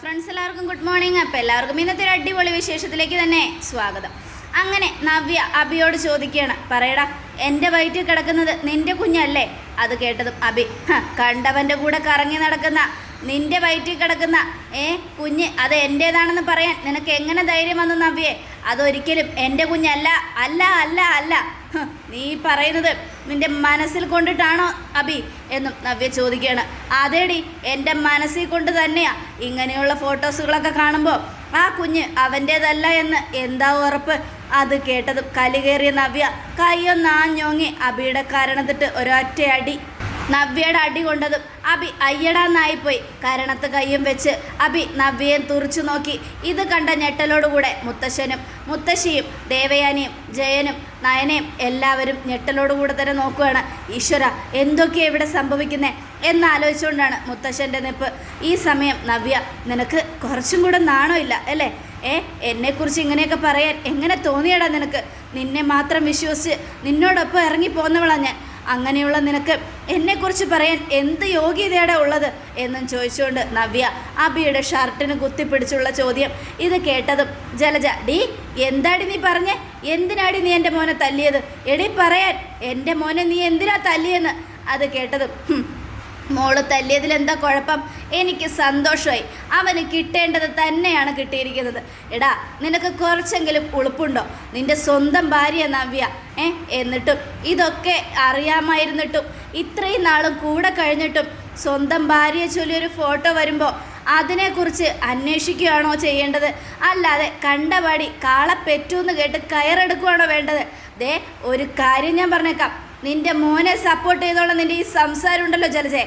Friends എല്ലാവർക്കും good morning. അപ്പോൾ എല്ലാവർക്കും ഇന്നത്തെ ഒരു അടിപൊളി വിശേഷത്തിലേക്ക് തന്നെ സ്വാഗതം. അങ്ങനെ നവ്യ അബിയോട് ചോദിക്കുകയാണ്. പറയടാ എന്റെ വയറ്റിൽ കിടക്കുന്നത് നിന്റെ കുഞ്ഞല്ലേ? അത് കേട്ടതും അബി "ഹ, കണ്ടവന്റെ കൂടെ കറങ്ങി നടക്കുന്ന നിന്റെ വയറ്റിൽ കിടക്കുന്ന ഏ കുഞ്ഞ് അത് എന്റേതാണെന്ന് പറയാൻ നിനക്ക് എങ്ങനെ ധൈര്യം വന്നു നവ്യേ? അതൊരിക്കലും എന്റെ കുഞ്ഞല്ല അല്ല അല്ല അല്ല. നീ പറയുന്നത് നിന്റെ മനസ്സിൽ കൊണ്ടിട്ടാണോ അബി എന്നും നവ്യ ചോദിക്കുകയാണ്. അതേടി എന്റെ മനസ്സിൽ കൊണ്ട് തന്നെയാ ഇങ്ങനെയുള്ള ഫോട്ടോസുകളൊക്കെ കാണുമ്പോൾ. ആ കുഞ്ഞ് അവന്റേതല്ല എന്ന് എന്താ ഉറപ്പ്? അത് കേട്ടതും കലികേറിയ നവ്യ കയ്യൊന്നാഞ്ഞോങ്ങി അബിയുടെ കരണത്തിട്ട് ഒരൊറ്റ അടി നവ്യയുടെ അടി കൊണ്ടതും അബി അയ്യടാന്നായിപ്പോയി. കരണത്ത് കയ്യും വെച്ച് അബി നവ്യയെ തുറിച്ചു നോക്കി. ഇത് കണ്ട ഞെട്ടലോടുകൂടെ മുത്തശ്ശനും മുത്തശ്ശിയും ദേവയാനിയും ജയനും നയനയും എല്ലാവരും ഞെട്ടലോടുകൂടെ തന്നെ നോക്കുകയാണ് ഈശ്വര എന്തൊക്കെയാണ് ഇവിടെ സംഭവിക്കുന്നത് എന്നാലോചിച്ചുകൊണ്ടാണ് മുത്തശ്ശന്റെ നിപ്പ്. ഈ സമയം നവ്യ നിനക്ക് കുറച്ചും കൂടെ നാണോ ഇല്ല അല്ലേ? ഏ എന്നെക്കുറിച്ച് ഇങ്ങനെയൊക്കെ പറയാൻ എങ്ങനെ തോന്നിയടാ നിനക്ക്? നിന്നെ മാത്രം വിശ്വസിച്ച് നിന്നോടൊപ്പം ഇറങ്ങി പോന്നവളാണ് ഞാൻ. അങ്ങനെയുള്ള നിനക്ക് എന്നെക്കുറിച്ച് പറയാൻ എന്ത് യോഗ്യതയുടെ ഉള്ളത് എന്നും ചോദിച്ചുകൊണ്ട് നവ്യ അബിയുടെ ഷർട്ടിന് കുത്തിപ്പിടിച്ചുള്ള ചോദ്യം ഇത് കേട്ടതും ജലജ ഡി എന്താടി നീ പറഞ്ഞേ? എന്തിനാടി നീ എന്റെ മോനെ തല്ലിയത്? എടി പറയാൻ. എന്റെ മോനെ നീ എന്തിനാ തല്ലിയെന്ന്? അത് കേട്ടതും "ഹും, മോൾ തല്ലിയതിൽ എന്താ കുഴപ്പം? എനിക്ക് സന്തോഷമായി അവന് കിട്ടേണ്ടത് തന്നെയാണ് കിട്ടിയിരിക്കുന്നത്. എടാ നിനക്ക് കുറച്ചെങ്കിലും ഉളുപ്പുണ്ടോ? നിന്റെ സ്വന്തം ഭാര്യ നവ്യ ഏ? എന്നിട്ടും ഇതൊക്കെ അറിയാമായിരുന്നിട്ടും ഇത്രയും നാളും കൂടെ കഴിഞ്ഞിട്ടും സ്വന്തം ഭാര്യയെ ചൊല്ലി ഒരു ഫോട്ടോ വരുമ്പോൾ അതിനെക്കുറിച്ച് അന്വേഷിക്കുകയാണോ ചെയ്യേണ്ടത്? അല്ലാതെ കണ്ടപാടി കാളെ പെറ്റൂന്ന് കേട്ട് കയറെടുക്കുകയാണോ വേണ്ടത്? ദേ ഒരു കാര്യം ഞാൻ പറഞ്ഞേക്കാം. നിന്റെ മോനെ സപ്പോർട്ട് ചെയ്തോളം നിന്റെ ഈ സംസാരം ഉണ്ടല്ലോ ജലജെ.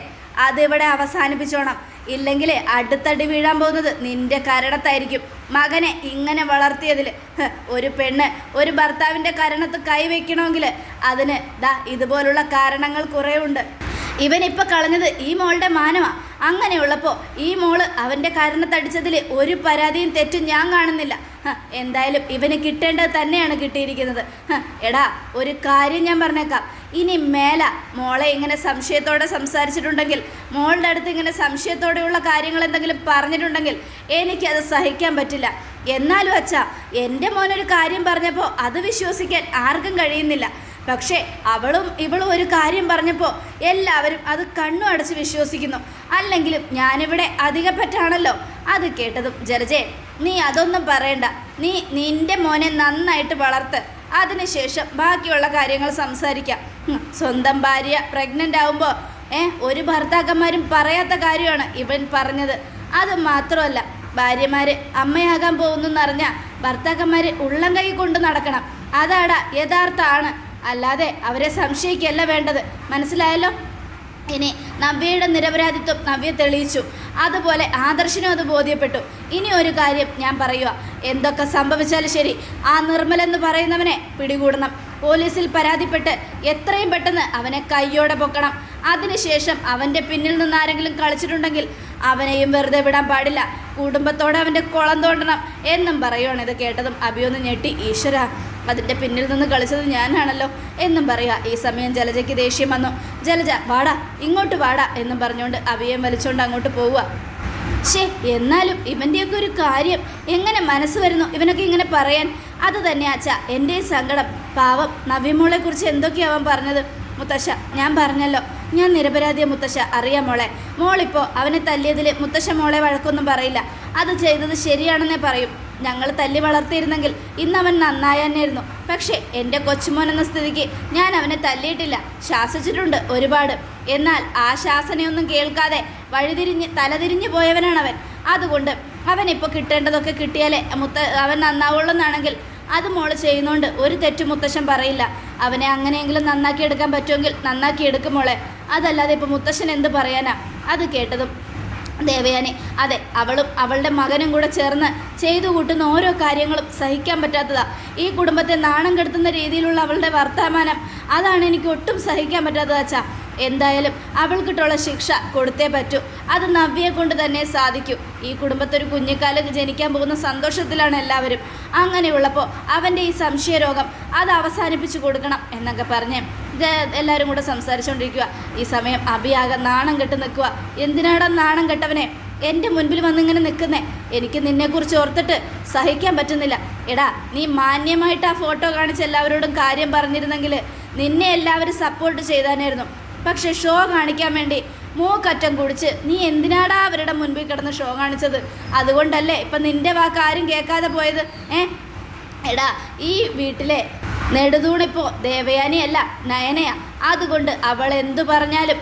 അതിവിടെ അവസാനിപ്പിച്ചോണം. ഇല്ലെങ്കിൽ അടുത്തടി വീഴാൻ പോകുന്നത് നിന്റെ കരണത്തായിരിക്കും. മകനെ ഇങ്ങനെ വളർത്തിയതിൽ ഒരു പെണ്ണ് ഒരു ഭർത്താവിന്റെ കരണത്ത് കൈവയ്ക്കണമെങ്കിൽ അതിന് ദാ ഇതുപോലുള്ള കാരണങ്ങൾ കുറേ ഉണ്ട് ഇവനിപ്പോൾ കളഞ്ഞത് ഈ മോളുടെ മാനമാ. അങ്ങനെയുള്ളപ്പോൾ ഈ മോൾ അവന്റെ കാരണത്തടിച്ചതിൽ ഒരു പരാതിയും തെറ്റും ഞാൻ കാണുന്നില്ല. എന്തായാലും ഇവന് കിട്ടേണ്ടത് തന്നെയാണ് കിട്ടിയിരിക്കുന്നത്. എടാ ഒരു കാര്യം ഞാൻ പറഞ്ഞേക്കാം. ഇനി മേല മോളെ ഇങ്ങനെ സംശയത്തോടെ സംസാരിച്ചിട്ടുണ്ടെങ്കിൽ മോളുടെ അടുത്ത് ഇങ്ങനെ സംശയത്തോടെയുള്ള കാര്യങ്ങൾ എന്തെങ്കിലും പറഞ്ഞിട്ടുണ്ടെങ്കിൽ എനിക്കത് സഹിക്കാൻ പറ്റില്ല. എന്നാലും അച്ഛാ എന്റെ മോനൊരു കാര്യം പറഞ്ഞപ്പോൾ അത് വിശ്വസിക്കാൻ ആർക്കും കഴിയുന്നില്ല. പക്ഷേ അവളും ഇവളും ഒരു കാര്യം പറഞ്ഞപ്പോൾ എല്ലാവരും അത് കണ്ണു അടച്ച് വിശ്വസിക്കുന്നു. അല്ലെങ്കിലും ഞാനിവിടെ അധികപ്പറ്റാണല്ലോ അത് കേട്ടതും ജലജെ നീ അതൊന്നും പറയണ്ട. നീ നിന്റെ മോനെ നന്നായിട്ട് വളർത്ത്. അതിനുശേഷം ബാക്കിയുള്ള കാര്യങ്ങൾ സംസാരിക്കാം. സ്വന്തം ഭാര്യ പ്രഗ്നന്റ് ആവുമ്പോൾ ഏ ഒരു ഭർത്താക്കന്മാരും പറയാത്ത കാര്യമാണ് ഇവൻ പറഞ്ഞത്. അത് മാത്രമല്ല ഭാര്യമാർ അമ്മയാകാൻ പോകുന്നു എന്നറിഞ്ഞാൽ ഭർത്താക്കന്മാർ ഉള്ളം കൈ കൊണ്ട് നടക്കണം. അതാടാ യഥാർത്ഥ ആണ്. അല്ലാതെ അവരെ സംശയിക്കുകയല്ല വേണ്ടത്. മനസ്സിലായല്ലോ? ഇനി നവ്യയുടെ നിരപരാധിത്വം നവ്യ തെളിയിച്ചു. അതുപോലെ ആദർശനും അത് ബോധ്യപ്പെട്ടു. ഇനി ഒരു കാര്യം ഞാൻ പറയുക എന്തൊക്കെ സംഭവിച്ചാലും ശരി ആ നിർമ്മലെന്ന് പറയുന്നവനെ പിടികൂടണം. പോലീസിൽ പരാതിപ്പെട്ട് എത്രയും പെട്ടെന്ന് അവനെ കയ്യോടെ പൊക്കണം. അതിനുശേഷം അവന്റെ പിന്നിൽ നിന്ന് ആരെങ്കിലും കളിച്ചിട്ടുണ്ടെങ്കിൽ അവനെയും വെറുതെ വിടാൻ പാടില്ല. കുടുംബത്തോടെ അവന്റെ കുളം തോണ്ടണം എന്നും പറയുവാണ് ഇത് കേട്ടതും അഭിയൊന്ന് ഞെട്ടി. ഈശ്വര. അതിന്റെ പിന്നിൽ നിന്ന് കളിച്ചത് ഞാനാണല്ലോ എന്നും പറയുക. ഈ സമയം ജലജയ്ക്ക് ദേഷ്യം വന്നു. ജലജ വാടാ ഇങ്ങോട്ട് വാടാ എന്നും പറഞ്ഞുകൊണ്ട് അവിയം വലിച്ചുകൊണ്ട് അങ്ങോട്ട് പോവുക. ശേ എന്നാലും ഇവന്റെയൊക്കെ ഒരു കാര്യം. എങ്ങനെ മനസ്സ് വരുന്നു ഇവനൊക്കെ ഇങ്ങനെ പറയാൻ? അത് തന്നെ അച്ഛ എന്റെ സങ്കടം. പാവം നവ്യമോളെക്കുറിച്ച് എന്തൊക്കെയാണ് പറഞ്ഞത്? മുത്തശ്ശ ഞാൻ പറഞ്ഞല്ലോ. ഞാൻ നിരപരാധിയ മുത്തശ്ശ. അറിയാം മോളെ. മോളിപ്പോൾ അവനെ തല്ലിയതിൽ മുത്തശ്ശ മോളെ വഴക്കൊന്നും പറയില്ല. അത് ചെയ്തത് ശരിയാണെന്നേ പറയും. ഞങ്ങൾ തല്ലി വളർത്തിയിരുന്നെങ്കിൽ ഇന്ന് അവൻ നന്നായി തന്നെയായിരുന്നു. പക്ഷേ എന്റെ കൊച്ചുമോൻ എന്ന സ്ഥിതിക്ക് ഞാൻ അവനെ തല്ലിയിട്ടില്ല. ശാസിച്ചിട്ടുണ്ട് ഒരുപാട്. എന്നാൽ ആ ശാസനയൊന്നും കേൾക്കാതെ വഴിതിരിഞ്ഞ് തലതിരിഞ്ഞു പോയവനാണ് അവൻ അതുകൊണ്ട് അവനിപ്പോൾ കിട്ടേണ്ടതൊക്കെ കിട്ടിയാലേ മുത്ത അവൻ നന്നാവുള്ളെന്നാണെങ്കിൽ അത് മോൾ ചെയ്യുന്നോണ്ട് ഒരു തെറ്റു മുത്തശ്ശൻ പറയില്ല. അവനെ അങ്ങനെയെങ്കിലും നന്നാക്കി എടുക്കാൻ പറ്റുമെങ്കിൽ നന്നാക്കി എടുക്കും മോളെ. അതല്ലാതെ ഇപ്പോൾ മുത്തശ്ശൻ എന്ത് പറയാനാ? അത് കേട്ടതും ദേവയാനി. അതെ അവളും അവളുടെ മകനും കൂടെ ചേർന്ന് ചെയ്തു കൂട്ടുന്ന ഓരോ കാര്യങ്ങളും സഹിക്കാൻ പറ്റാത്തതാ. ഈ കുടുംബത്തെ നാണം കെടുത്തുന്ന രീതിയിലുള്ള അവളുടെ വർത്തമാനം അതാണ് എനിക്ക് ഒട്ടും സഹിക്കാൻ പറ്റാത്തത് അച്ഛാ. എന്തായാലും അവൾക്കിട്ടുള്ള ശിക്ഷ കൊടുത്തേ പറ്റൂ. അത് നവ്യയെ കൊണ്ട് തന്നെ സാധിക്കൂ. ഈ കുടുംബത്തൊരു കുഞ്ഞിക്കാൽ ജനിക്കാൻ പോകുന്ന സന്തോഷത്തിലാണ് എല്ലാവരും. അങ്ങനെയുള്ളപ്പോൾ അവന്റെ ഈ സംശയരോഗം അത് അവസാനിപ്പിച്ചു കൊടുക്കണം എന്നൊക്കെ പറഞ്ഞ് എല്ലാവരും കൂടെ സംസാരിച്ചുകൊണ്ടിരിക്കുക ഈ സമയം അഭിയാകെ നാണം കെട്ട് നിൽക്കുക. എന്തിനാടാ നാണം കെട്ടവനെ? എന്റെ മുൻപിൽ വന്നിങ്ങനെ നിൽക്കുന്നേ. എനിക്ക് നിന്നെക്കുറിച്ച് ഓർത്തിട്ട് സഹിക്കാൻ പറ്റുന്നില്ല. എടാ നീ മാന്യമായിട്ട് ആ ഫോട്ടോ കാണിച്ച് എല്ലാവരോടും കാര്യം പറഞ്ഞിരുന്നെങ്കിൽ നിന്നെ എല്ലാവരും സപ്പോർട്ട് ചെയ്താനായിരുന്നു. പക്ഷെ ഷോ കാണിക്കാൻ വേണ്ടി മൂക്കറ്റം കുടിച്ച് നീ എന്തിനാടാ അവരുടെ മുൻപിൽ കിടന്ന് ഷോ കാണിച്ചത്? അതുകൊണ്ടല്ലേ ഇപ്പം നിന്റെ വാക്ക് ആരും കേൾക്കാതെ പോയത് ഏ? എടാ ഈ വീട്ടിലെ നെടുതൂണിപ്പോ ദേവയാനിയല്ല നയനയാ. അതുകൊണ്ട് അവൾ എന്തു പറഞ്ഞാലും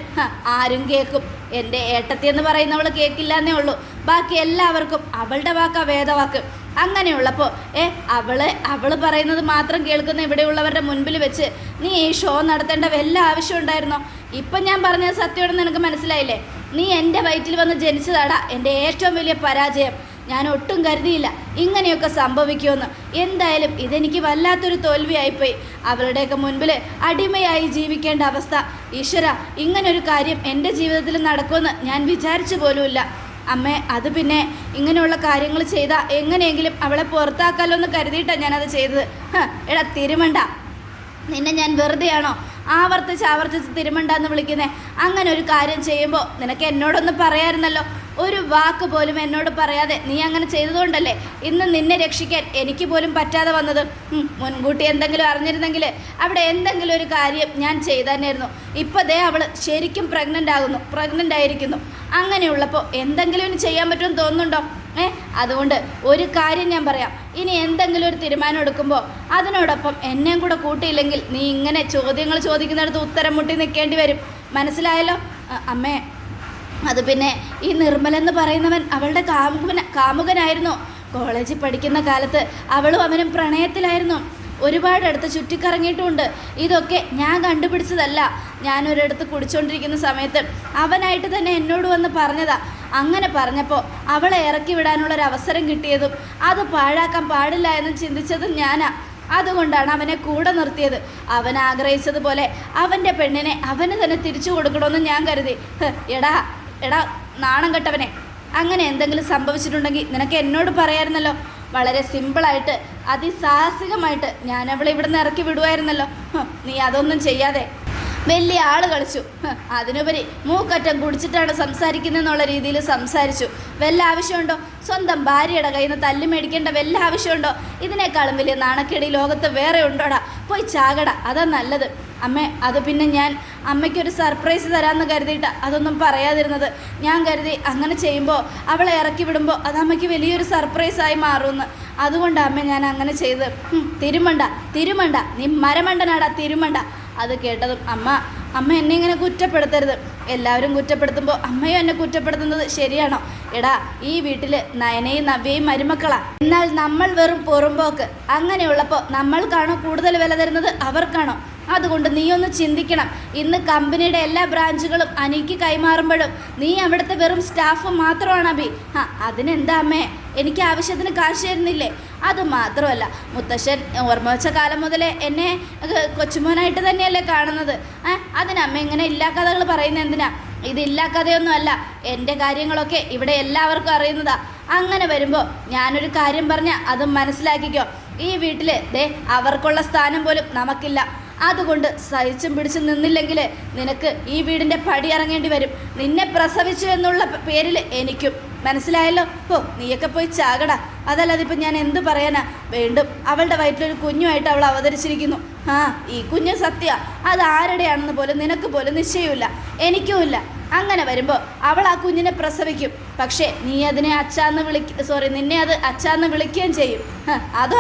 ആരും കേൾക്കും. എന്റെ ഏട്ടത്തി എന്ന് പറയുന്നവൾ കേൾക്കില്ല എന്നേ ഉള്ളൂ. ബാക്കി എല്ലാവർക്കും അവളുടെ വാക്കാ വേദവാക്ക്. അങ്ങനെയുള്ളപ്പോൾ ഏ അവളെ അവൾ പറയുന്നത് മാത്രം കേൾക്കുന്ന ഇവിടെയുള്ളവരുടെ മുൻപിൽ വെച്ച് നീ ഈ ഷോ നടത്തേണ്ട വല്ല ആവശ്യം ഉണ്ടായിരുന്നോ? ഇപ്പം ഞാൻ പറഞ്ഞത് സത്യമാണെന്ന് നിനക്ക് മനസ്സിലായില്ലേ? നീ എന്റെ വയറ്റിൽ വന്ന് ജനിച്ചതാടാ എന്റെ ഏറ്റവും വലിയ പരാജയം. ഞാൻ ഒട്ടും കരുതിയില്ല ഇങ്ങനെയൊക്കെ സംഭവിക്കുമെന്ന്. എന്തായാലും ഇതെനിക്ക് വല്ലാത്തൊരു തോൽവിയായിപ്പോയി. അവരുടെയൊക്കെ മുൻപിൽ അടിമയായി ജീവിക്കേണ്ട അവസ്ഥ. ഈശ്വര ഇങ്ങനൊരു കാര്യം എന്റെ ജീവിതത്തിൽ നടക്കുമെന്ന് ഞാൻ വിചാരിച്ചു പോലുമില്ല. അമ്മേ അത് പിന്നെ ഇങ്ങനെയുള്ള കാര്യങ്ങൾ ചെയ്താൽ എങ്ങനെയെങ്കിലും അവളെ പുറത്താക്കാലോ എന്ന് കരുതിയിട്ടാണ് ഞാനത് ചെയ്തത്. എടാ തിരുമണ്ട. നിന്നെ ഞാൻ വെറുതെയാണോ? ആവർത്തിച്ച് ആവർത്തിച്ച് തിരുമണ്ടെന്ന് വിളിക്കുന്നേ. അങ്ങനെ ഒരു കാര്യം ചെയ്യുമ്പോൾ നിനക്ക് എന്നോടൊന്ന് പറയാമായിരുന്നല്ലോ ഒരു വാക്ക് പോലും എന്നോട് പറയാതെ നീ അങ്ങനെ ചെയ്തതുകൊണ്ടല്ലേ ഇന്ന് നിന്നെ രക്ഷിക്കാൻ എനിക്ക് പോലും പറ്റാതെ വന്നത്? മുൻകൂട്ടി എന്തെങ്കിലും അറിഞ്ഞിരുന്നെങ്കിൽ അവിടെ എന്തെങ്കിലും ഒരു കാര്യം ഞാൻ ചെയ്തതന്നെയായിരുന്നു ഇപ്പോൾ ദേ അവൾ ശരിക്കും പ്രഗ്നന്റ് ആകുന്നു പ്രഗ്നന്റ് ആയിരിക്കുന്നു. അങ്ങനെയുള്ളപ്പോൾ എന്തെങ്കിലും ചെയ്യാൻ പറ്റുമെന്ന് തോന്നുന്നുണ്ടോ? ഏ അതുകൊണ്ട് ഒരു കാര്യം ഞാൻ പറയാം. ഇനി എന്തെങ്കിലും ഒരു തീരുമാനം എടുക്കുമ്പോൾ അതിനോടൊപ്പം എന്നെയും കൂടെ കൂട്ടിയില്ലെങ്കിൽ നീ ഇങ്ങനെ ചോദ്യങ്ങൾ ചോദിക്കുന്നിടത്ത് ഉത്തരം മുട്ടി നിൽക്കേണ്ടി വരും. മനസ്സിലായല്ലോ? അമ്മേ അത് പിന്നെ ഈ നിർമ്മലെന്ന് പറയുന്നവൻ അവളുടെ കാമുകന കാമുകനായിരുന്നു. കോളേജിൽ പഠിക്കുന്ന കാലത്ത് അവളും അവനും പ്രണയത്തിലായിരുന്നു. ഒരുപാടടുത്ത് ചുറ്റിക്കറങ്ങിയിട്ടുമുണ്ട്. ഇതൊക്കെ ഞാൻ കണ്ടുപിടിച്ചതല്ല. ഞാനൊരിടത്ത് കുടിച്ചുകൊണ്ടിരിക്കുന്ന സമയത്ത് അവനായിട്ട് തന്നെ എന്നോട് വന്ന് പറഞ്ഞതാ. അങ്ങനെ പറഞ്ഞപ്പോൾ അവളെ ഇറക്കി വിടാനുള്ളൊരു അവസരം കിട്ടിയതും അത് പാഴാക്കാൻ പാടില്ല എന്ന് ചിന്തിച്ചതും ഞാനാ. അതുകൊണ്ടാണ് അവനെ കൂടെ നിർത്തിയത്. അവൻ ആഗ്രഹിച്ചതുപോലെ അവന്റെ പെണ്ണിനെ അവന് തന്നെ തിരിച്ചു കൊടുക്കണമെന്ന് ഞാൻ കരുതി. എടാ. എടാ നാണം കെട്ടവനെ അങ്ങനെ എന്തെങ്കിലും സംഭവിച്ചിട്ടുണ്ടെങ്കിൽ നിനക്ക് എന്നോട് പറയായിരുന്നല്ലോ. വളരെ സിമ്പിളായിട്ട് അതിസാഹസികമായിട്ട് ഞാൻ അവളെ ഇവിടുന്ന് ഇറക്കി വിടുമായിരുന്നല്ലോ നീ അതൊന്നും ചെയ്യാതെ. വലിയ ആൾ കളിച്ചു. അതിനുപരി മൂക്കറ്റം കുടിച്ചിട്ടാണ് സംസാരിക്കുന്നതെന്നുള്ള രീതിയിൽ സംസാരിച്ചു. വല്ല ആവശ്യമുണ്ടോ? സ്വന്തം ഭാര്യയുടെ കയ്യിൽ നിന്ന് തല്ലി മേടിക്കേണ്ട വല്ല ആവശ്യമുണ്ടോ? ഇതിനേക്കാളും വലിയ നാണക്കേടി ലോകത്ത് വേറെ ഉണ്ടോടാ? പോയി ചാകട അതാ നല്ലത്. അമ്മേ അത് പിന്നെ ഞാൻ അമ്മയ്ക്കൊരു സർപ്രൈസ് തരാമെന്ന് കരുതിയിട്ട് അതൊന്നും പറയാതിരുന്നത്. ഞാൻ കരുതി അങ്ങനെ ചെയ്യുമ്പോൾ അവളെ ഇറക്കി വിടുമ്പോൾ അത് അമ്മയ്ക്ക് വലിയൊരു സർപ്രൈസായി മാറുമെന്ന്. അതുകൊണ്ട് അമ്മ ഞാൻ അങ്ങനെ ചെയ്ത്. തിരുമണ്ട തിരുമണ്ട നീ മരമണ്ടനാടാ തിരുമണ്ട. അത് കേട്ടതും അമ്മ അമ്മ എന്നെ ഇങ്ങനെ കുറ്റപ്പെടുത്തരുത്. എല്ലാവരും കുറ്റപ്പെടുത്തുമ്പോൾ അമ്മയും എന്നെ കുറ്റപ്പെടുത്തുന്നത് ശരിയാണോ? എടാ ഈ വീട്ടിൽ നയനയും നവ്യയും മരുമക്കളാ. എന്നാൽ നമ്മൾ വെറും പുറമ്പോക്ക്. അങ്ങനെയുള്ളപ്പോൾ നമ്മൾക്കാണോ കൂടുതൽ വില തരുന്നത്? അവർക്കാണോ? അതുകൊണ്ട് നീ ഒന്ന് ചിന്തിക്കണം. ഇന്ന് കമ്പനിയുടെ എല്ലാ ബ്രാഞ്ചുകളും അനിക്ക് കൈമാറുമ്പോഴും നീ അവിടുത്തെ വെറും സ്റ്റാഫ് മാത്രമാണ് അഭി. ആ അതിനെന്താ അമ്മേ? എനിക്ക് ആവശ്യത്തിന് കാശ് തരുന്നില്ലേ? അത് മാത്രമല്ല മുത്തശ്ശൻ ഓർമ്മ വെച്ച കാലം മുതലേ എന്നെ കൊച്ചുമോനായിട്ട് തന്നെയല്ലേ കാണുന്നത്. ഏ അതിനമ്മ ഇങ്ങനെ ഇല്ലാ കഥകൾ പറയുന്നത് എന്തിനാ? ഇതില്ലാ ഇല്ലാ കഥയൊന്നും അല്ല എന്റെ കാര്യങ്ങളൊക്കെ ഇവിടെ എല്ലാവർക്കും അറിയുന്നതാ. അങ്ങനെ വരുമ്പോൾ ഞാനൊരു കാര്യം പറഞ്ഞാൽ അത് മനസ്സിലാക്കിക്കോ. ഈ വീട്ടിൽ ദേ അവർക്കുള്ള സ്ഥാനം പോലും നമുക്കില്ല. അതുകൊണ്ട് സഹിച്ചും പിടിച്ചും നിന്നില്ലെങ്കിൽ നിനക്ക് ഈ വീടിന്റെ പടി ഇറങ്ങേണ്ടി വരും. നിന്നെ പ്രസവിച്ചു എന്നുള്ള പേരിൽ എനിക്കും. മനസ്സിലായല്ലോ? ഓ നീയൊക്കെ പോയി ചാകടാ. അതല്ലാതെ ഇപ്പം ഞാൻ എന്ത് പറയാനാ? വീണ്ടും അവളുടെ വയറ്റിലൊരു കുഞ്ഞുമായിട്ട് അവൾ അവതരിച്ചിരിക്കുന്നു. ആ ഈ കുഞ്ഞ് സത്യ അത് ആരുടെയാണെന്ന് പോലും നിനക്ക് പോലും നിശ്ചയമില്ല. എനിക്കുമില്ല അങ്ങനെ വരുമ്പോൾ അവൾ ആ കുഞ്ഞിനെ പ്രസവിക്കും. പക്ഷേ നീ അതിനെ അച്ചാന്ന് വിളിക്ക സോറി നിന്നെ അത് അച്ചാന്ന് വിളിക്കുകയും ചെയ്യും. അത്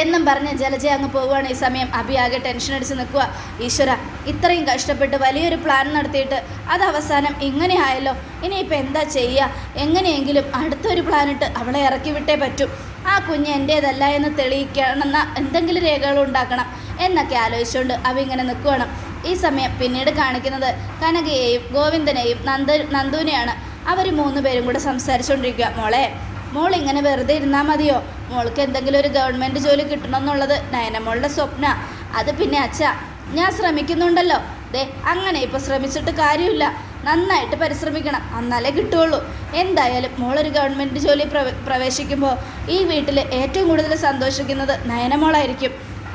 എന്നും പറഞ്ഞ് ജലജ അങ്ങ് പോവുകയാണ്. ഈ സമയം അഭി ആകെ ടെൻഷൻ അടിച്ച് നിൽക്കുക. ഈശ്വര ഇത്രയും കഷ്ടപ്പെട്ട് വലിയൊരു പ്ലാൻ നടത്തിയിട്ട് അത് അവസാനം ഇങ്ങനെ ആയല്ലോ? ഇനിയിപ്പോൾ എന്താ ചെയ്യുക എങ്ങനെയെങ്കിലും അടുത്തൊരു പ്ലാനിട്ട് അവളെ ഇറക്കി വിട്ടേ പറ്റൂ. ആ കുഞ്ഞ് എന്റേതല്ല എന്ന് തെളിയിക്കണമെന്ന എന്തെങ്കിലും രേഖകൾ ഉണ്ടാക്കണം എന്നൊക്കെ ആലോചിച്ചുകൊണ്ട് അവ ഇങ്ങനെ നിൽക്കുകയാണ്. ഈ സമയം പിന്നീട് കാണിക്കുന്നത് കനകയെയും ഗോവിന്ദനെയും നന്ദ നന്ദുവിനെയാണ്. അവർ മൂന്ന് പേരും കൂടെ സംസാരിച്ചുകൊണ്ടിരിക്കുക മോളെ മോൾ ഇങ്ങനെ വെറുതെ ഇരുന്നാൽ മതിയോ? മോൾക്ക് എന്തെങ്കിലും ഒരു ഗവൺമെന്റ് ജോലി കിട്ടണം എന്നുള്ളത് നയനമോളുടെ സ്വപ്ന. അത് പിന്നെ അച്ഛ ഞാൻ ശ്രമിക്കുന്നുണ്ടല്ലോ. ദേ അങ്ങനെ ഇപ്പോൾ ശ്രമിച്ചിട്ട് കാര്യമില്ല. നന്നായിട്ട് പരിശ്രമിക്കണം എന്നാലേ കിട്ടുള്ളൂ എന്തായാലും മോളൊരു ഗവൺമെന്റ് ജോലി പ്രവ പ്രവേശിക്കുമ്പോൾ ഈ വീട്ടിൽ ഏറ്റവും കൂടുതൽ സന്തോഷിക്കുന്നത് നയനമോളായിരിക്കും.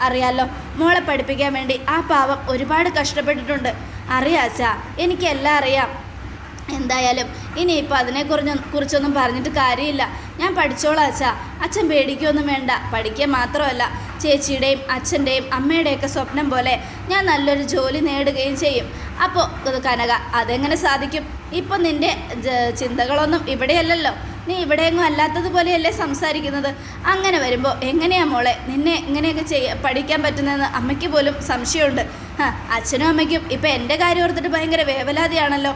അറിയാലോ മോളെ പഠിപ്പിക്കാൻ വേണ്ടി ആ പാവം ഒരുപാട് കഷ്ടപ്പെട്ടിട്ടുണ്ട്. അറിയാച്ചാ എനിക്കെല്ലാം അറിയാം. എന്തായാലും ഇനിയിപ്പോൾ അതിനെക്കുറിച്ച് കുറിച്ചൊന്നും പറഞ്ഞിട്ട് കാര്യമില്ല. ഞാൻ പഠിച്ചോളാം അച്ഛാ. അച്ഛൻ പേടിക്കൊന്നും വേണ്ട. പഠിക്കുക മാത്രമല്ല ചേച്ചിയുടെയും അച്ഛന്റെയും അമ്മയുടെയൊക്കെ സ്വപ്നം പോലെ ഞാൻ നല്ലൊരു ജോലി നേടുകയും ചെയ്യും. അപ്പോൾ കനക അതെങ്ങനെ സാധിക്കും? ഇപ്പം നിന്റെ ചിന്തകളൊന്നും ഇവിടെയല്ലല്ലോ. നീ ഇവിടെയെങ്ങും അല്ലാത്തതുപോലെയല്ലേ സംസാരിക്കുന്നത്? അങ്ങനെ വരുമ്പോൾ എങ്ങനെയാ മോളെ? നിന്നെ ഇങ്ങനെയൊക്കെ ചെയ്യ പഠിക്കാൻ പറ്റുന്നതെന്ന് അമ്മയ്ക്ക് പോലും സംശയമുണ്ട്. അച്ഛനും അമ്മയ്ക്കും ഇപ്പം എന്റെ കാര്യം ഓർത്തിട്ട് ഭയങ്കര വേവലാതിയാണല്ലോ.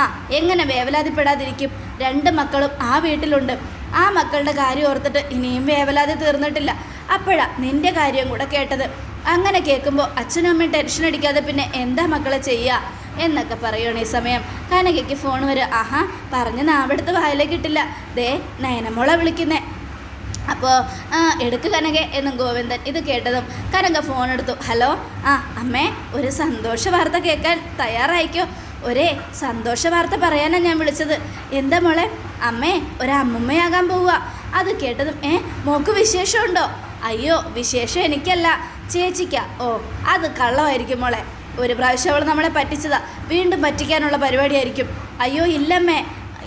ആ എങ്ങനെ വേവലാതിപ്പെടാതിരിക്കും? രണ്ട് മക്കളും ആ വീട്ടിലുണ്ട്. ആ മക്കളുടെ കാര്യം ഓർത്തിട്ട് ഇനിയും വേവലാതി തീർന്നിട്ടില്ല. അപ്പോഴാ നിന്റെ കാര്യം കൂടെ കേട്ടത്. അങ്ങനെ കേൾക്കുമ്പോൾ അച്ഛനും അമ്മയും ടെൻഷൻ അടിക്കാതെ പിന്നെ എന്താ മക്കളെ ചെയ്യുക എന്നൊക്കെ പറയുകയാണ് ഈ സമയം. കനകയ്ക്ക് ഫോൺ വരും ആഹാ പറഞ്ഞ് നാവെടുത്ത് വായിലേക്ക് കിട്ടില്ല ദേ നയനമോളെ വിളിക്കുന്നേ. അപ്പോൾ എടുക്ക് കനക എന്നും ഗോവിന്ദൻ ഇത് കേട്ടതും കനക ഫോൺ എടുത്തു. ഹലോ ആ അമ്മേ ഒരു സന്തോഷ വാർത്ത കേൾക്കാൻ തയ്യാറായിക്കോ? ഒരേ സന്തോഷ വാർത്ത പറയാനാണ് ഞാൻ വിളിച്ചത്. എന്താ മോളെ? അമ്മേ ഒരു അമ്മുമ്മയാകാൻ പോവുക. അത് കേട്ടതും ഏ മോക്ക് വിശേഷമുണ്ടോ? അയ്യോ വിശേഷം എനിക്കല്ല. ചേച്ചിക്ക. ഓ അത് കള്ളമായിരിക്കും മോളെ. ഒരു പ്രാവശ്യം അവൾ നമ്മളെ പറ്റിച്ചതാ. വീണ്ടും പറ്റിക്കാനുള്ള പരിപാടിയായിരിക്കും. അയ്യോ ഇല്ലമ്മേ.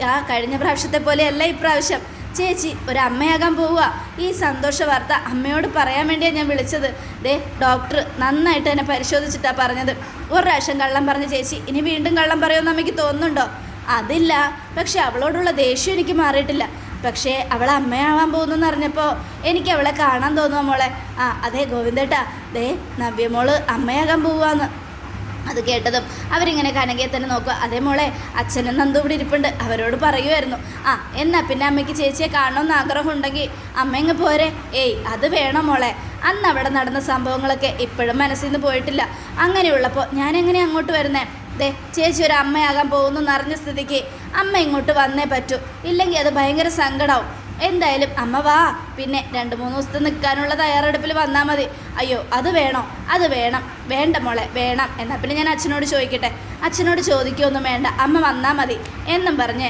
ആ കഴിഞ്ഞ പ്രാവശ്യത്തെ പോലെയല്ല ഇപ്രാവശ്യം. ചേച്ചി ഒരമ്മയാകാൻ പോവുക. ഈ സന്തോഷ വാർത്ത അമ്മയോട് പറയാൻ വേണ്ടിയാണ് ഞാൻ വിളിച്ചത്. ദേ ഡോക്ടർ നന്നായിട്ട് എന്നെ പരിശോധിച്ചിട്ടാണ് പറഞ്ഞത്. ഒരു പ്രാവശ്യം കള്ളം പറഞ്ഞ ചേച്ചി ഇനി വീണ്ടും കള്ളം പറയുമെന്ന് അമ്മയ്ക്ക് തോന്നുന്നുണ്ടോ? അതില്ല. പക്ഷെ അവളോടുള്ള ദേഷ്യം എനിക്ക് മാറിയിട്ടില്ല. പക്ഷേ അവളെ അമ്മയാവാൻ പോകുന്നെന്ന് അറിഞ്ഞപ്പോൾ എനിക്ക് അവളെ കാണാൻ തോന്നുക മോളെ. ആ അതെ ഗോവിന്ദേട്ടാ. ദേ നവ്യമോൾ അമ്മയാകാൻ പോവാന്ന് അത് കേട്ടതും അവരിങ്ങനെ കനകയെ തന്നെ നോക്കുക. അതേ മോളെ അച്ഛനും നന്ദു ഇവിടെ ഇരിപ്പുണ്ട്. അവരോട് പറയുമായിരുന്നു. ആ എന്നാ പിന്നെ അമ്മയ്ക്ക് ചേച്ചിയെ കാണണമെന്ന് ആഗ്രഹം ഉണ്ടെങ്കിൽ അമ്മ ഇങ്ങ് പോരെ? ഏയ് അത് വേണം മോളെ. അന്ന് അവിടെ നടന്ന സംഭവങ്ങളൊക്കെ ഇപ്പോഴും മനസ്സിൽ നിന്ന് പോയിട്ടില്ല. അങ്ങനെയുള്ളപ്പോൾ ഞാൻ എങ്ങനെ അങ്ങോട്ട് വരുന്നേ? ദേ ചേച്ചി ഒരു അമ്മയാകാൻ പോകുന്നു എന്നറിഞ്ഞ സ്ഥിതിക്ക് അമ്മ ഇങ്ങോട്ട് വന്നേ പറ്റൂ. ഇല്ലെങ്കിൽ അത് ഭയങ്കര സങ്കടമാവും എന്തായാലും അമ്മ വാ. പിന്നെ രണ്ട് മൂന്ന് ദിവസത്തെ നിൽക്കാനുള്ള തയ്യാറെടുപ്പിൽ വന്നാൽ മതി. അയ്യോ അത് വേണോ? അത് വേണം. വേണ്ട മോളെ വേണം. എന്നാൽ പിന്നെ ഞാൻ അച്ഛനോട് ചോദിക്കട്ടെ? അച്ഛനോട് ചോദിക്കുകയൊന്നും വേണ്ട. അമ്മ വന്നാൽ മതി. എന്നും പറഞ്ഞ്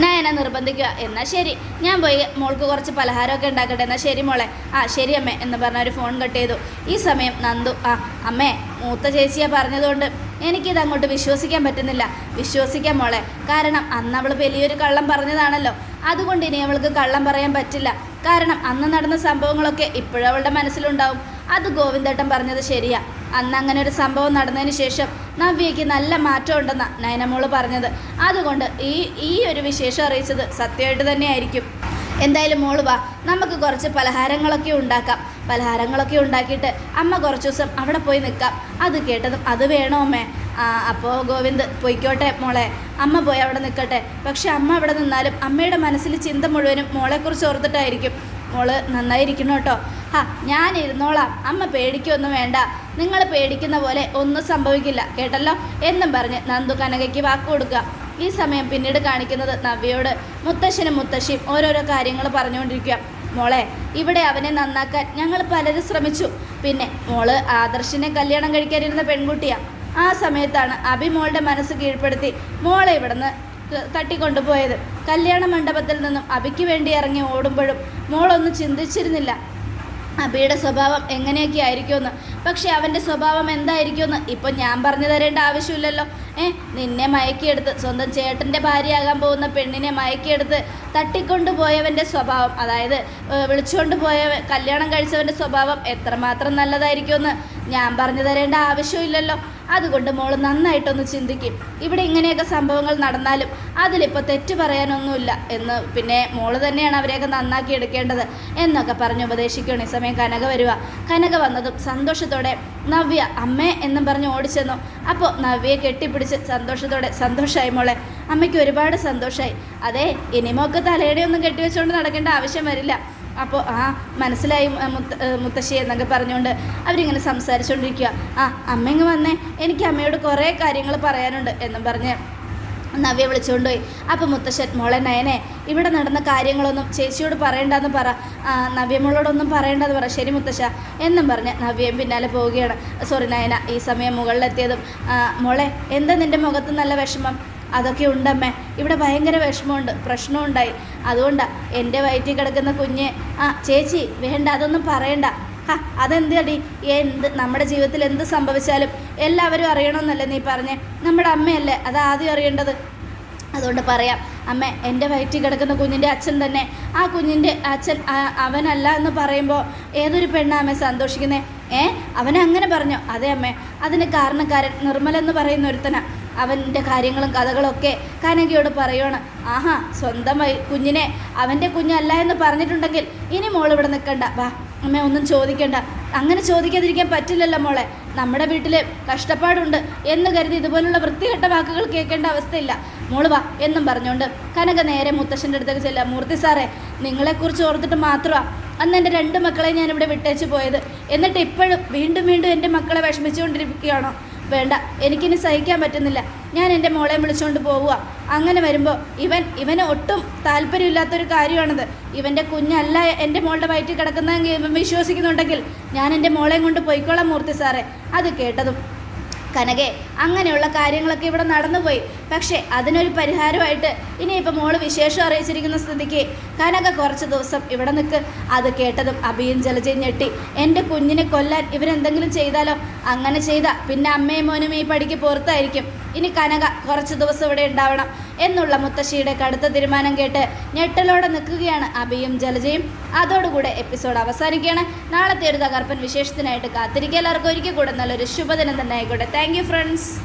ഞാൻ എന്നെ നിർബന്ധിക്കുക. എന്നാൽ ശരി. ഞാൻ പോയി മോൾക്ക് കുറച്ച് പലഹാരമൊക്കെ ഉണ്ടാക്കട്ടെ. എന്നാൽ ശരി മോളെ. ആ ശരി അമ്മേ എന്ന് പറഞ്ഞ ഒരു ഫോൺ കട്ട് ചെയ്തു. ഈ സമയം നന്ദു ആ അമ്മേ മൂത്ത ചേച്ചിയെ പറഞ്ഞതുകൊണ്ട് എനിക്കിത് അങ്ങോട്ട് വിശ്വസിക്കാൻ പറ്റുന്നില്ല. വിശ്വസിക്കാൻ മോളെ. കാരണം അന്ന് അവൾ വലിയൊരു കള്ളം പറഞ്ഞതാണല്ലോ. അതുകൊണ്ട് ഇനി അവൾക്ക് കള്ളം പറയാൻ പറ്റില്ല. കാരണം അന്ന് നടന്ന സംഭവങ്ങളൊക്കെ ഇപ്പോഴും അവളുടെ മനസ്സിലുണ്ടാവും. അത് ഗോവിന്ദേട്ടൻ പറഞ്ഞത് ശരിയാ. അന്ന് അങ്ങനെ ഒരു സംഭവം നടന്നതിന് ശേഷം നവ്യയ്ക്ക് നല്ല മാറ്റം ഉണ്ടെന്ന നയനമോൾ പറഞ്ഞത്. അതുകൊണ്ട് ഈ ഈ ഒരു വിശേഷം അറിയിച്ചത് സത്യമായിട്ട് തന്നെയായിരിക്കും. എന്തായാലും മോൾ വാ നമുക്ക് കുറച്ച് പലഹാരങ്ങളൊക്കെ ഉണ്ടാക്കാം. പലഹാരങ്ങളൊക്കെ ഉണ്ടാക്കിയിട്ട് അമ്മ കുറച്ച് ദിവസം അവിടെ പോയി നിൽക്കാം. അത് കേട്ടതും അത് വേണോ അമ്മേ? അപ്പോൾ ഗോവിന്ദ് പൊയ്ക്കോട്ടെ മോളെ. അമ്മ പോയി അവിടെ നിൽക്കട്ടെ. പക്ഷെ അമ്മ അവിടെ നിന്നാലും അമ്മയുടെ മനസ്സിൽ ചിന്ത മുഴുവനും മോളെക്കുറിച്ച് ഓർത്തിട്ടായിരിക്കും. മോൾ നന്നായിരിക്കണം കേട്ടോ. ഹാ ഞാൻ ഇരുന്നോളാം. അമ്മ പേടിക്കൊന്നും വേണ്ട. നിങ്ങൾ പേടിക്കുന്ന പോലെ ഒന്നും സംഭവിക്കില്ല. കേട്ടല്ലോ? എന്നും പറഞ്ഞ് നന്ദു കനകയ്ക്ക് വാക്ക് കൊടുക്കുക. ഈ സമയം പിന്നീട് കാണിക്കുന്നത് നവ്യയോട്. മുത്തശ്ശനും മുത്തശ്ശിയും ഓരോരോ കാര്യങ്ങൾ പറഞ്ഞുകൊണ്ടിരിക്കുക. മോളെ ഇവിടെ അവനെ നന്നാക്കാൻ ഞങ്ങൾ പലരും ശ്രമിച്ചു. പിന്നെ മോൾ ആദർശിനെ കല്യാണം കഴിക്കാനിരുന്ന പെൺകുട്ടിയാ. ആ സമയത്താണ് അബി മോളുടെ മനസ്സ് കീഴ്പ്പെടുത്തി മോളെ ഇവിടുന്ന് തട്ടിക്കൊണ്ടുപോയത്. കല്യാണ മണ്ഡപത്തിൽ നിന്നും അഭിക്ക് വേണ്ടി ഇറങ്ങി ഓടുമ്പോഴും മോളൊന്നും ചിന്തിച്ചിരുന്നില്ല. അബിയുടെ സ്വഭാവം എങ്ങനെയൊക്കെ ആയിരിക്കുമെന്ന്. പക്ഷേ അവന്റെ സ്വഭാവം എന്തായിരിക്കുമെന്ന് ഇപ്പം ഞാൻ പറഞ്ഞു തരേണ്ട ആവശ്യമില്ലല്ലോ. ഏ നിന്നെ മയക്കിയെടുത്ത് സ്വന്തം ചേട്ടന്റെ ഭാര്യയാകാൻ പോകുന്ന പെണ്ണിനെ മയക്കിയെടുത്ത് തട്ടിക്കൊണ്ടു പോയവന്റെ സ്വഭാവം അതായത് വിളിച്ചുകൊണ്ട് പോയ കല്യാണം കഴിച്ചവന്റെ സ്വഭാവം എത്രമാത്രം നല്ലതായിരിക്കുമെന്ന് ഞാൻ പറഞ്ഞു തരേണ്ട ആവശ്യമില്ലല്ലോ. അതുകൊണ്ട് മോൾ നന്നായിട്ടൊന്ന് ചിന്തിക്കും. ഇവിടെ ഇങ്ങനെയൊക്കെ സംഭവങ്ങൾ നടന്നാലും അതിലിപ്പോൾ തെറ്റ് പറയാനൊന്നുമില്ല എന്ന് പിന്നെ മോൾ തന്നെയാണ് അവരെയൊക്കെ നന്നാക്കി എടുക്കേണ്ടത് എന്നൊക്കെ പറഞ്ഞ് ഉപദേശിക്കുകയാണ് ഈ സമയം കനക വരിക കനക വന്നതും സന്തോഷത്തോടെ നവ്യ അമ്മേ എന്നും പറഞ്ഞ് ഓടിച്ചെന്നു. അപ്പോൾ നവ്യയെ കെട്ടിപ്പിടിച്ച് സന്തോഷത്തോടെ സന്തോഷമായി മോളെ അമ്മയ്ക്ക് ഒരുപാട് സന്തോഷമായി അതെ ഇനിമൊക്കെ തലയുടെയൊന്നും കെട്ടിവെച്ചുകൊണ്ട് നടക്കേണ്ട ആവശ്യം വരില്ല. അപ്പോൾ ആ മനസ്സിലായി മുത്ത മുത്തശ്ശി എന്നൊക്കെ പറഞ്ഞുകൊണ്ട് അവരിങ്ങനെ സംസാരിച്ചുകൊണ്ടിരിക്കുക ആ അമ്മ ഇങ്ങ് വന്നേ. എനിക്ക് അമ്മയോട് കുറേ കാര്യങ്ങൾ പറയാനുണ്ട് എന്നും പറഞ്ഞ് നവ്യ വിളിച്ചുകൊണ്ട് പോയി. അപ്പോൾ മുത്തശ്ശൻ മോളെ നയനെ ഇവിടെ നടന്ന കാര്യങ്ങളൊന്നും ചേച്ചിയോട് പറയണ്ടെന്ന് പറ. നവ്യ മോളോടൊന്നും പറയണ്ടെന്ന് പറ. ശരി മുത്തശ്ശ എന്നും പറഞ്ഞ് നവ്യയും പിന്നാലെ പോവുകയാണ്. സോറി നയന ഈ സമയം മുകളിലെത്തിയതും മോളെ എന്താ നിന്റെ മുഖത്ത് നല്ല വിഷമം? അതൊക്കെ ഉണ്ടമ്മേ. ഇവിടെ ഭയങ്കര വിഷമമുണ്ട് പ്രശ്നമുണ്ടായി. അതുകൊണ്ടാണ് എന്റെ വയറ്റിൽ കിടക്കുന്ന കുഞ്ഞ് ആ ചേച്ചി വേണ്ട അതൊന്നും പറയണ്ട. ഹാ അതെന്തടി? എന്ത് നമ്മുടെ ജീവിതത്തിൽ എന്ത് സംഭവിച്ചാലും എല്ലാവരും അറിയണമെന്നല്ലേ നീ പറഞ്ഞേ? നമ്മുടെ അമ്മയല്ലേ അത് ആദ്യം അറിയേണ്ടത്? അതുകൊണ്ട് പറയാം അമ്മ എന്റെ വയറ്റിൽ കിടക്കുന്ന കുഞ്ഞിന്റെ അച്ഛൻ തന്നെ ആ കുഞ്ഞിന്റെ അച്ഛൻ അവനല്ല എന്ന് പറയുമ്പോൾ ഏതൊരു പെണ്ണാ അമ്മ സന്തോഷിക്കുന്നേ? ഏ അവനങ്ങനെ പറഞ്ഞോ? അതെ അമ്മേ അതിന് കാരണക്കാരൻ നിർമ്മലെന്ന് പറയുന്ന ഒരുത്തനാ. അവന്റെ കാര്യങ്ങളും കഥകളൊക്കെ കനകയോട് പറയുവാണ് ആഹാ സ്വന്തമായി കുഞ്ഞിനെ അവന്റെ കുഞ്ഞല്ല എന്ന് പറഞ്ഞിട്ടുണ്ടെങ്കിൽ ഇനി മോൾ ഇവിടെ നിൽക്കണ്ട വാ അമ്മ ഒന്നും ചോദിക്കണ്ട. അങ്ങനെ ചോദിക്കാതിരിക്കാൻ പറ്റില്ലല്ലോ മോളെ. നമ്മുടെ വീട്ടിൽ കഷ്ടപ്പാടുണ്ട് എന്ന് കരുതി ഇതുപോലുള്ള വൃത്തികെട്ട വാക്കുകൾ കേൾക്കേണ്ട അവസ്ഥയില്ല. മോൾ വാ എന്നും പറഞ്ഞുകൊണ്ട് കനക നേരെ മുത്തശ്ശന്റെ അടുത്തേക്ക് ചെല്ലുക. മൂർത്തി സാറേ നിങ്ങളെക്കുറിച്ച് ഓർത്തിട്ട് മാത്രമാണ് അന്ന് എന്റെ രണ്ട് മക്കളെ ഞാനിവിടെ വിട്ടേച്ച് പോയത്. എന്നിട്ട് ഇപ്പോഴും വീണ്ടും വീണ്ടും എന്റെ മക്കളെ വിഷമിച്ചുകൊണ്ടിരിക്കുകയാണോ? വേണ്ട എനിക്കിനി സഹിക്കാൻ പറ്റുന്നില്ല. ഞാൻ എന്റെ മോളെ വിളിച്ചുകൊണ്ട് പോവുക. അങ്ങനെ വരുമ്പോൾ ഇവൻ ഇവന് ഒട്ടും താല്പര്യമില്ലാത്തൊരു കാര്യമാണിത്. ഇവന്റെ കുഞ്ഞല്ല എന്റെ മോളുടെ വയറ്റിൽ കിടക്കുന്നതെങ്കിൽ ഇവൻ വിശ്വസിക്കുന്നുണ്ടെങ്കിൽ ഞാൻ എന്റെ മോളെയും കൊണ്ട് പോയിക്കോളാം മൂർത്തി സാറേ. അത് കേട്ടതും കനകെ അങ്ങനെയുള്ള കാര്യങ്ങളൊക്കെ ഇവിടെ നടന്നുപോയി. പക്ഷേ അതിനൊരു പരിഹാരമായിട്ട് ഇനിയിപ്പോൾ മോൾ വിശേഷം അറിയിച്ചിരിക്കുന്ന സ്ഥിതിക്ക് കനക കുറച്ച് ദിവസം ഇവിടെ നിൽക്ക് അത് കേട്ടതും അബിയും ജലജയും ഞെട്ടി. എന്റെ കുഞ്ഞിനെ കൊല്ലാൻ ഇവരെന്തെങ്കിലും ചെയ്താലോ? അങ്ങനെ ചെയ്താൽ പിന്നെ അമ്മയും മോനും ഈ പടിക്ക് പുറത്തായിരിക്കും ഇനി കനക കുറച്ച് ദിവസം ഇവിടെ ഉണ്ടാവണം എന്നുള്ള മുത്തശ്ശിയുടെ കടുത്ത തീരുമാനം കേട്ട് ഞെട്ടലോടെ നിൽക്കുകയാണ് അബിയും ജലജയും. അതോടുകൂടെ എപ്പിസോഡ് അവസാനിക്കുകയാണ്. നാളത്തെ ഒരു തകർപ്പൻ വിശേഷത്തിനായിട്ട് കാത്തിരിക്കുക. എല്ലാവർക്കും ഒരിക്കൽ കൂടെ നല്ലൊരു ശുഭദിനം തന്നെ ആയിക്കോട്ടെ. Thank friends